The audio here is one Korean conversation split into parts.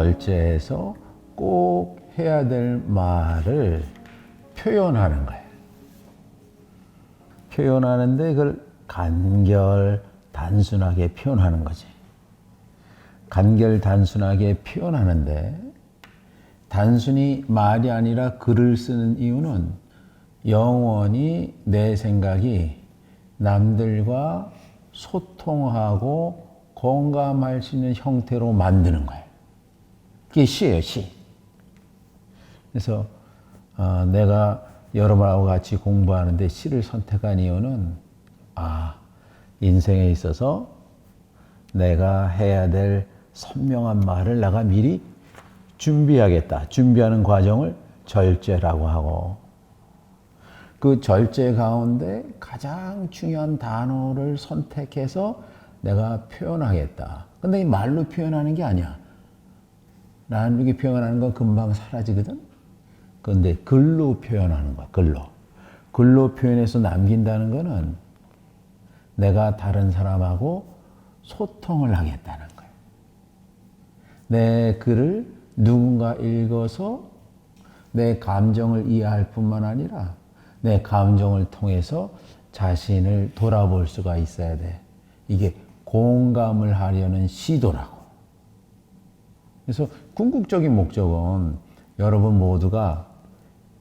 절제해서 꼭 해야 될 말을 표현하는 거예요. 표현하는데 그걸 간결 단순하게 표현하는 거지. 간결 단순하게 표현하는데 단순히 말이 아니라 글을 쓰는 이유는 영원히 내 생각이 남들과 소통하고 공감할 수 있는 형태로 만드는 거예요. 그게 시예요, 시. 그래서 어, 내가 여러분하고 같이 공부하는데 시를 선택한 이유는 아 인생에 있어서 내가 해야 될 선명한 말을 내가 미리 준비하겠다. 준비하는 과정을 절제라고 하고 그 절제 가운데 가장 중요한 단어를 선택해서 내가 표현하겠다. 근데 이 말로 표현하는 게 아니야. 나누게 표현하는 건 금방 사라지거든. 그런데 글로 표현하는 거야. 글로. 글로 표현해서 남긴다는 거는 내가 다른 사람하고 소통을 하겠다는 거예요. 내 글을 누군가 읽어서 내 감정을 이해할 뿐만 아니라 내 감정을 통해서 자신을 돌아볼 수가 있어야 돼. 이게 공감을 하려는 시도라고. 그래서 궁극적인 목적은 여러분 모두가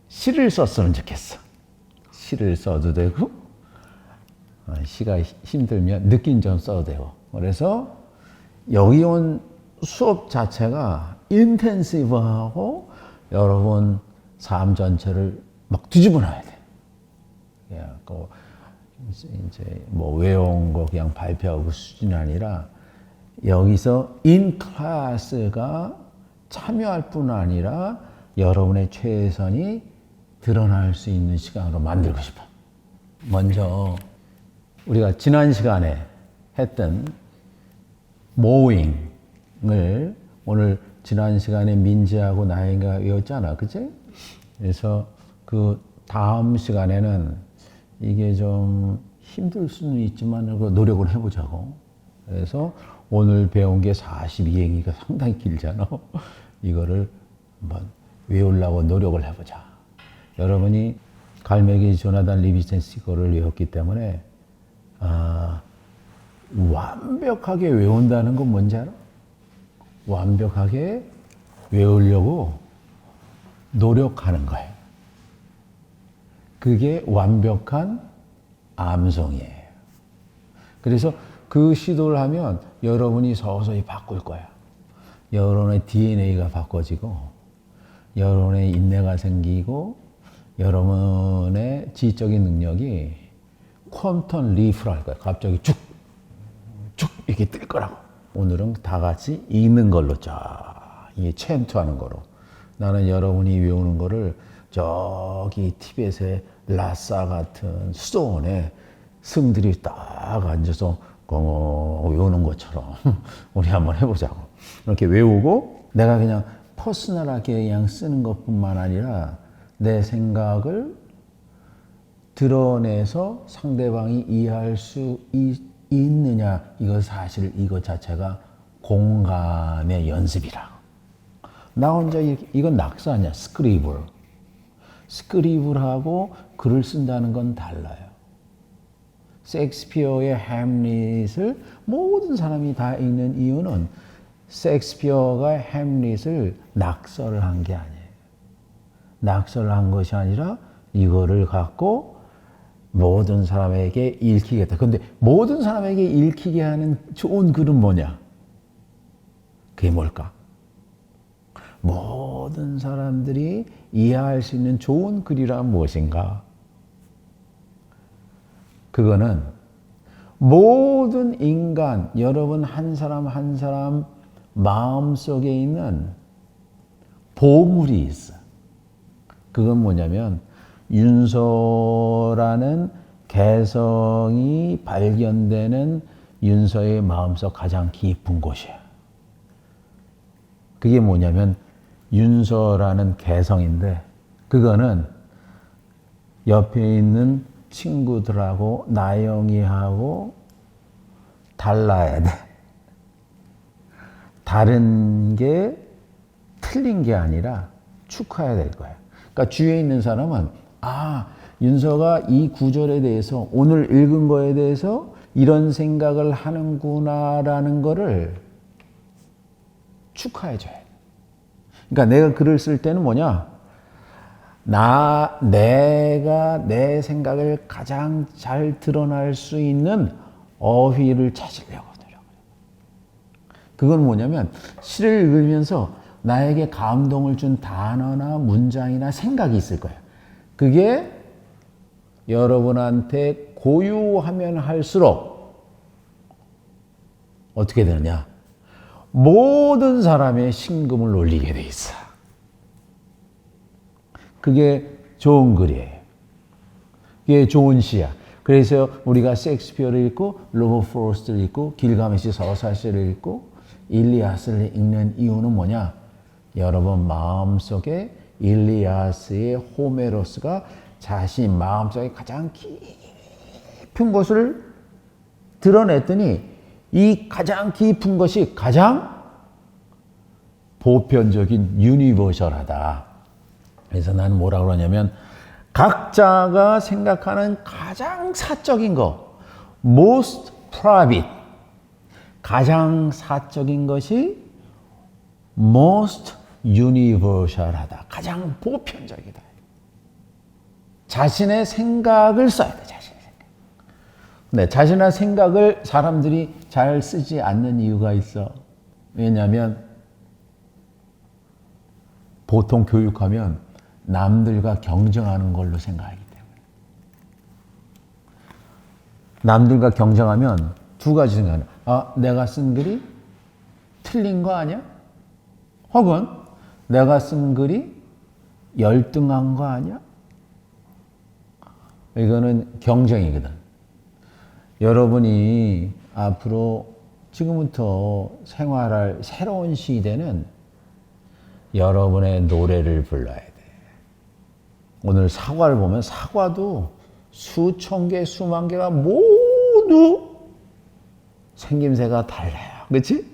시를 썼으면 좋겠어. 시를 써도 되고, 어, 시가 힘들면 느낀 좀 써도 되고. 그래서 여기 온 수업 자체가 인텐시브하고 여러분 삶 전체를 막 뒤집어 놔야 돼. 예, 그 이제 뭐 외운 거 그냥 발표하고 수준이 아니라 여기서 인 클래스가 참여할 뿐 아니라 여러분의 최선이 드러날 수 있는 시간으로 만들고 싶어. 먼저 우리가 지난 시간에 했던 모잉을 오늘 지난 시간에 민지하고 나영이가 외웠잖아. 그치? 그래서 그 다음 시간에는 이게 좀 힘들 수는 있지만 그 노력을 해보자고. 그래서 오늘 배운 게 42행위가 상당히 길잖아. 이거를 한번 외우려고 노력을 해보자. 여러분이 갈매기 조나단 리비센스 이거를 외웠기 때문에 아, 완벽하게 외운다는 건 뭔지 알아? 완벽하게 외우려고 노력하는 거예요. 그게 완벽한 암송이에요. 그래서 그 시도를 하면 여러분이 서서히 바꿀 거야. 여러분의 DNA가 바꿔지고, 여러분의 인내가 생기고, 여러분의 지적인 능력이 퀀텀 리프를 할 거야. 갑자기 쭉, 쭉 이렇게 뜰 거라고. 오늘은 다 같이 읽는 걸로 쫙, 이게 챈투하는 거로. 나는 여러분이 외우는 거를 저기 티벳의 라싸 같은 수도원에 승들이 딱 앉아서 어, 외우는 것처럼 우리 한번 해보자고. 이렇게 외우고 내가 그냥 퍼스널하게 그냥 쓰는 것뿐만 아니라 내 생각을 드러내서 상대방이 이해할 수 있, 있느냐 이거 사실 이것 자체가 공감의 연습이라. 나 혼자 이건 낙서 아니야 스크리블. 스크리블하고 글을 쓴다는 건 달라요. 섹스피어의 햄릿을 모든 사람이 다 읽는 이유는 섹스피어가 햄릿을 낙서를 한 게 아니에요. 낙서를 한 것이 아니라 이거를 갖고 모든 사람에게 읽히겠다. 근데 모든 사람에게 읽히게 하는 좋은 글은 뭐냐? 그게 뭘까? 모든 사람들이 이해할 수 있는 좋은 글이란 무엇인가? 그거는 모든 인간, 여러분 한 사람 한 사람 마음 속에 있는 보물이 있어. 그건 뭐냐면 윤서라는 개성이 발견되는 윤서의 마음속 가장 깊은 곳이야. 그게 뭐냐면 윤서라는 개성인데 그거는 옆에 있는 친구들하고 나영이하고 달라야 돼. 다른 게 틀린 게 아니라 축하해야 될 거야. 그러니까 주위에 있는 사람은 아 윤서가 이 구절에 대해서 오늘 읽은 거에 대해서 이런 생각을 하는구나라는 거를 축하해줘야 돼. 그러니까 내가 글을 쓸 때는 뭐냐? 나, 내가 내 생각을 가장 잘 드러날 수 있는 어휘를 찾으려고 노력해요. 그건 뭐냐면 시를 읽으면서 나에게 감동을 준 단어나 문장이나 생각이 있을 거예요. 그게 여러분한테 고유하면 할수록 어떻게 되느냐? 모든 사람의 심금을 올리게 돼 있어. 그게 좋은 글이에요. 그게 좋은 시야. 그래서 우리가 셰익스피어를 읽고 로버 프로스트를 읽고 길가메시 서사시를 읽고 일리아스를 읽는 이유는 뭐냐? 여러분 마음속에 일리아스의 호메로스가 자신 마음속에 가장 깊은 것을 드러냈더니 이 가장 깊은 것이 가장 보편적인 유니버셜하다. 그래서 나는 뭐라 그러냐면 각자가 생각하는 가장 사적인 거, most private, 가장 사적인 것이 most universal하다. 가장 보편적이다. 자신의 생각을 써야 돼, 자신의 생각. 네, 자신의 생각을 사람들이 잘 쓰지 않는 이유가 있어. 왜냐하면 보통 교육하면 남들과 경쟁하는 걸로 생각하기 때문에. 남들과 경쟁하면 두 가지 생각을 아, 내가 쓴 글이 틀린 거 아니야? 혹은 내가 쓴 글이 열등한 거 아니야? 이거는 경쟁이거든. 여러분이 앞으로 지금부터 생활할 새로운 시대는 여러분의 노래를 불러야 돼. 오늘 사과를 보면 사과도 수천 개, 수만 개가 모두 생김새가 달라요. 그렇지?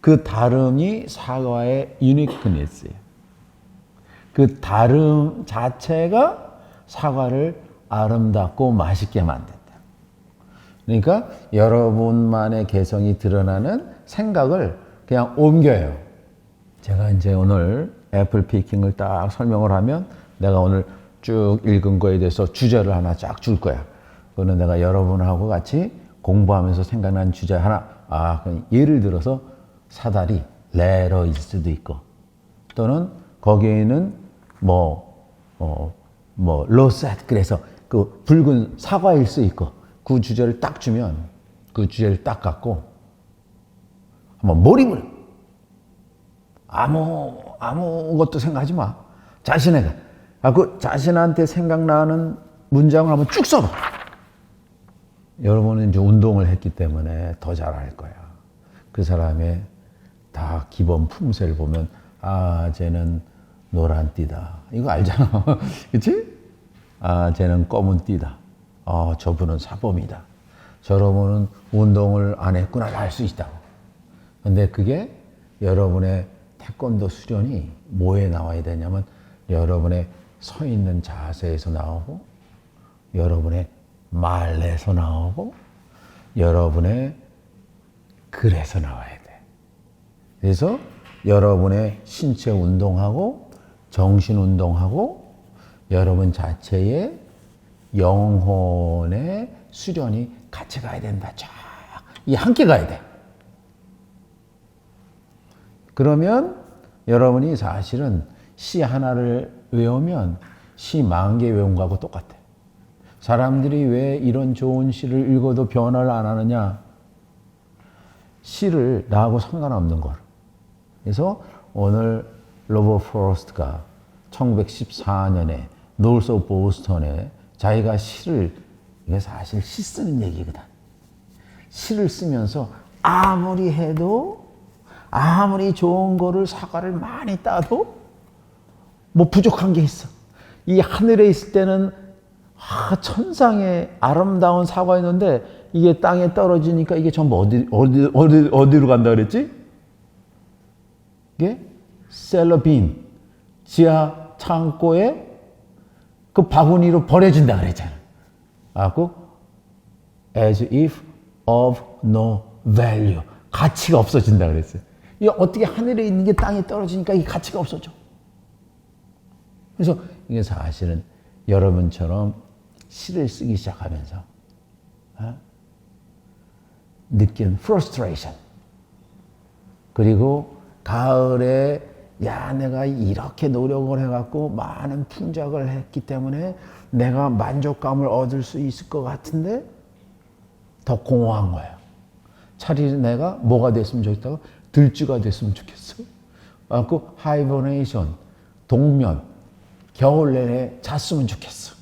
그 다름이 사과의 유니크니스예요. 그 다름 자체가 사과를 아름답고 맛있게 만든다. 그러니까 여러분만의 개성이 드러나는 생각을 그냥 옮겨요. 제가 이제 오늘 애플 피킹을 딱 설명을 하면 내가 오늘 쭉 읽은 거에 대해서 주제를 하나 쫙 줄 거야. 그거는 내가 여러분하고 같이 공부하면서 생각난 주제 하나, 아, 예를 들어서 사다리, 레러일 수도 있고, 또는 거기에는 뭐, 어, 뭐, 로셋, 그래서 그 붉은 사과일 수 있고, 그 주제를 딱 주면, 그 주제를 딱 갖고, 한번 몰입을, 아무, 아무것도 생각하지 마. 자신에게. 아, 그 자신한테 생각나는 문장을 한번 쭉 써봐. 여러분은 이제 운동을 했기 때문에 더 잘할 거야. 그 사람의 다 기본 품새를 보면, 아, 쟤는 노란 띠다. 이거 알잖아. 그치? 아, 쟤는 검은 띠다. 아, 저분은 사범이다. 저러분은 운동을 안 했구나 알 수 있다고. 근데 그게 여러분의 태권도 수련이 뭐에 나와야 되냐면 여러분의 서 있는 자세에서 나오고 여러분의 말에서 나오고 여러분의 글에서 나와야 돼. 그래서 여러분의 신체 운동하고 정신 운동하고 여러분 자체의 영혼의 수련이 같이 가야 된다. 쫙. 이 함께 가야 돼. 그러면 여러분이 사실은 시 하나를 외우면 시만개 외운 거하고 똑같아. 사람들이 왜 이런 좋은 시를 읽어도 변화를 안 하느냐? 시를 나하고 상관없는 걸. 그래서 오늘 로버 프로스트가 1914년에 노스 오브 보스턴에 자기가 시를 이게 사실 시 쓰는 얘기거든. 시를 쓰면서 아무리 해도 아무리 좋은 거를 사과를 많이 따도 뭐 부족한 게 있어. 이 하늘에 있을 때는 아, 천상의 아름다운 사과였는데 이게 땅에 떨어지니까 이게 전부 어디 어디 어디 어디로 간다 그랬지? 이게 셀러빈 지하 창고에 그 바구니로 버려진다 그랬잖아. 하고 as if of no value 가치가 없어진다 그랬어요. 이 어떻게 하늘에 있는 게 땅에 떨어지니까 이 가치가 없어져. 그래서 이게 사실은 여러분처럼 시를 쓰기 시작하면서 어? 느끼는 frustration 그리고 가을에 야 내가 이렇게 노력을 해갖고 많은 품작을 했기 때문에 내가 만족감을 얻을 수 있을 것 같은데 더 공허한 거예요. 차라리 내가 뭐가 됐으면 좋겠다고 들쥐가 됐으면 좋겠어. 그래갖고 하이버네이션 동면 겨울 내내 잤으면 좋겠어.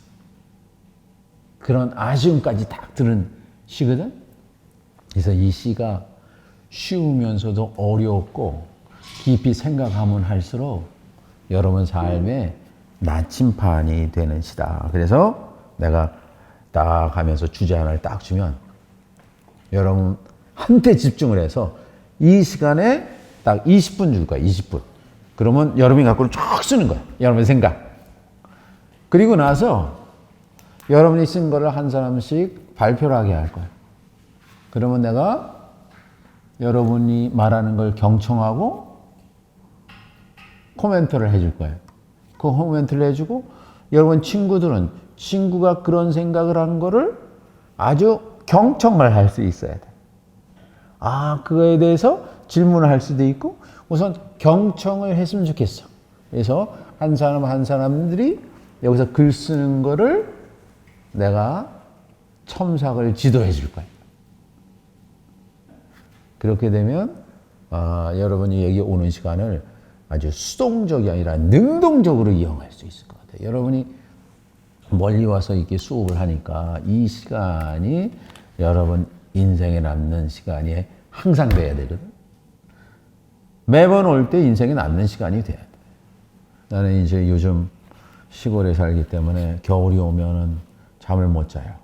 그런 아쉬움까지 딱 드는 시거든. 그래서 이 시가 쉬우면서도 어렵고 깊이 생각하면 할수록 여러분 삶에 나침판이 되는 시다. 그래서 내가 딱 하면서 주제 하나를 딱 주면 여러분 한테 집중을 해서 이 시간에 딱 20분 줄 거야. 20분. 그러면 여러분이 갖고는 쭉 쓰는 거야. 여러분 생각. 그리고 나서 여러분이 쓴 거를 한 사람씩 발표를 하게 할 거야. 그러면 내가 여러분이 말하는 걸 경청하고 코멘트를 해줄 거예요. 그 코멘트를 해주고 여러분 친구들은 친구가 그런 생각을 한 거를 아주 경청을 할 수 있어야 돼. 아, 그거에 대해서 질문을 할 수도 있고 우선 경청을 했으면 좋겠어. 그래서 한 사람 한 사람들이 여기서 글 쓰는 거를 내가 첨삭을 지도해 줄 거예요. 그렇게 되면 아, 여러분이 여기 오는 시간을 아주 수동적이 아니라 능동적으로 이용할 수 있을 것 같아요. 여러분이 멀리 와서 이렇게 수업을 하니까 이 시간이 여러분 인생에 남는 시간이 항상 돼야 되거든. 매번 올 때 인생에 남는 시간이 돼야 돼. 나는 이제 요즘 시골에 살기 때문에 겨울이 오면은 잠을 못 자요.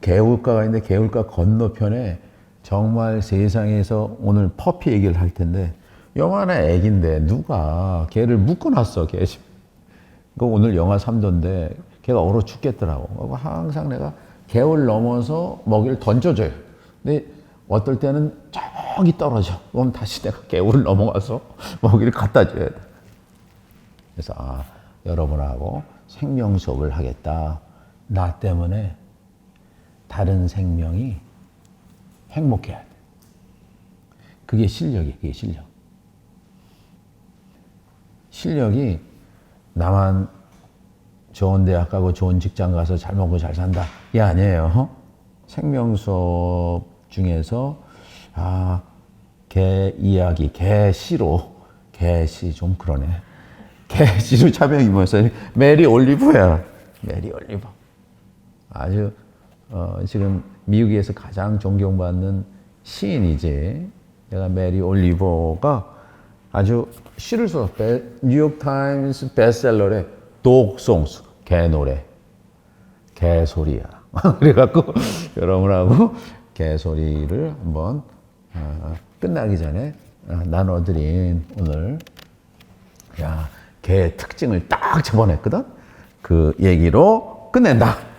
개울가가 있는데 개울가 건너편에 정말 세상에서 오늘 퍼피 얘기를 할 텐데 영화나 애기인데 누가 걔를 묶어놨어 걔 집. 그 오늘 영하 3도인데 걔가 얼어 죽겠더라고. 항상 내가 개울 넘어서 먹이를 던져줘요. 근데 어떨 때는 저기 떨어져. 그럼 다시 내가 개울 넘어가서 먹이를 갖다 줘야 돼. 그래서 아, 여러분하고 생명 수업을 하겠다. 나 때문에 다른 생명이 행복해야 돼. 그게 실력이에요. 그게 실력. 실력이 나만 좋은 대학 가고 좋은 직장 가서 잘 먹고 잘 산다. 이게 아니에요. 생명 수업 중에서 아, 개 이야기, 개 시로, 개시 좀 그러네. 개시로 차명이 뭐였어요? 메리 올리브야. 메리 올리브. 아주 어, 지금 미국에서 가장 존경받는 시인이지. 내가 메리 올리버가 아주 시를 써. 베, 뉴욕 타임스 베스트셀러에 독송스, 개노래, 개소리야. 그래갖고 여러분하고 개소리를 한번 어, 끝나기 전에 어, 나눠드린 오늘 야, 개의 특징을 딱 집어냈거든. 그 얘기로 끝낸다.